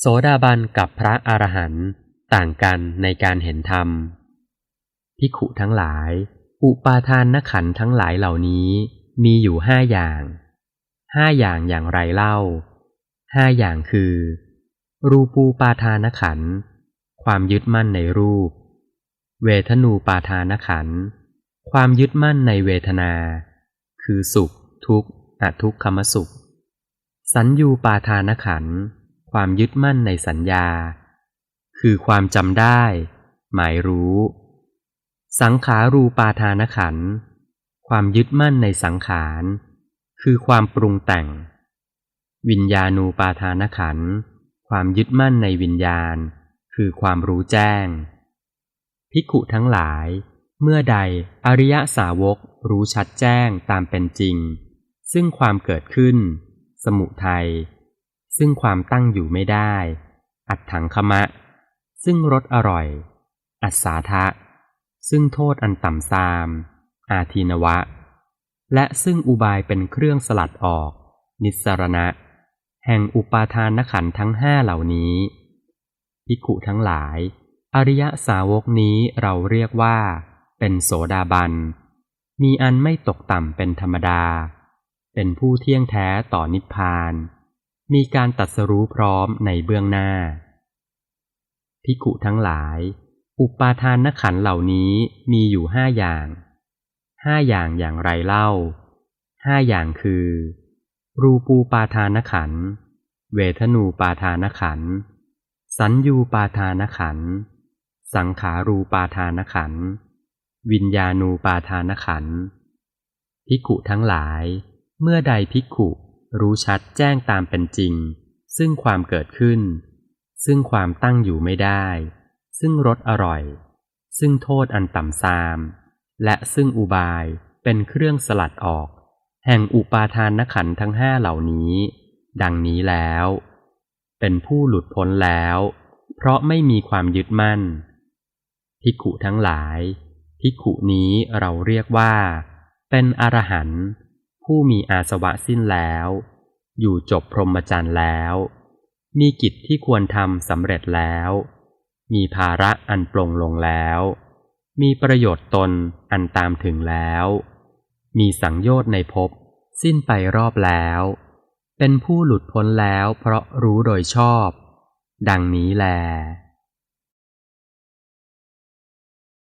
โสดาบันกับพระอรหันต์ต่างกันในการเห็นธรรมพิขุทั้งหลาย อุปาทานนขันธ์ทั้งหลายเหล่านี้มีอยู่ห้าอย่างห้าอย่างอย่างไรเล่าห้าอย่างคือ รูปูปาทานขันธ์ความยึดมั่นในรูป เวทนูปาทานขันธ์ความยึดมั่นในเวทนา คือสุข ทุกข์อทุกขมสุข สัญญูปาทานขันธ์ ความยึดมั่นในสัญญา คือความจำได้ หมายรู้ สังขารูปาทานขัน ความยึดมั่นในสังขาร คือความปรุงแต่ง วิญญาณูปาทานขัน ความยึดมั่นในวิญญาณ คือความรู้แจ้ง ภิกขุทั้งหลาย เมื่อใดอริยสาวกรู้ชัดแจ้งตามเป็นจริง ซึ่งความเกิดขึ้น สมุทัย ซึ่งความตั้งอยู่ไม่ได้ อัตถังคมะ ซึ่งรสอร่อย อัศาทะ ซึ่งโทษอันต่ำซาม อาทีนวะ และซึ่งอุบายเป็นเครื่องสลัดออก นิสรณะ แห่งอุปาทานขันธ์ทั้งห้าเหล่านี้ภิกุทั้งหลาย อริยสาวกนี้เราเรียกว่า เป็นโสดาบัน มีอันไม่ตกต่ำเป็นธรรมดา เป็นผู้เที่ยงแท้ต่อนิพพาน มีการตัดสรู้พร้อมในเบื้องหน้าภิกขุทั้งหลาย อุปาทานนขันเหล่านี้มีอยู่ห้าอย่าง ห้าอย่างอย่างไรเล่า ห้าอย่างคือ รูปูปาทานขัน เวทนูปาทานขัน สัญญูปาทานขัน สังขารูปาทานขัน วิญญาณูปาทานขันธ์ภิกขุทั้งหลาย เมื่อใดภิกขุ รู้ชัดแจ้งตามเป็นจริง ซึ่งความเกิดขึ้น ซึ่งความตั้งอยู่ไม่ได้ ซึ่งรสอร่อย ซึ่งโทษอันต่ำซาม และซึ่งอุบายเป็นเครื่องสลัดออก แห่งอุปาทานนขันทั้งห้าเหล่านี้ ดังนี้แล้ว เป็นผู้หลุดพ้นแล้ว เพราะไม่มีความยึดมั่นภิกขุทั้งหลายภิกขุนี้เราเรียกว่า เป็นอรหันต์ ผู้มีอาสวะสิ้นแล้ว อยู่จบพรหมจรรย์แล้ว มีกิจที่ควรทำสำเร็จแล้ว มีภาระอันปลงลงแล้ว มีประโยชน์ตนอันตามถึงแล้ว มีสังโยชน์ในภพสิ้นไปรอบแล้ว เป็นผู้หลุดพ้นแล้วเพราะรู้โดยชอบ ดังนี้แล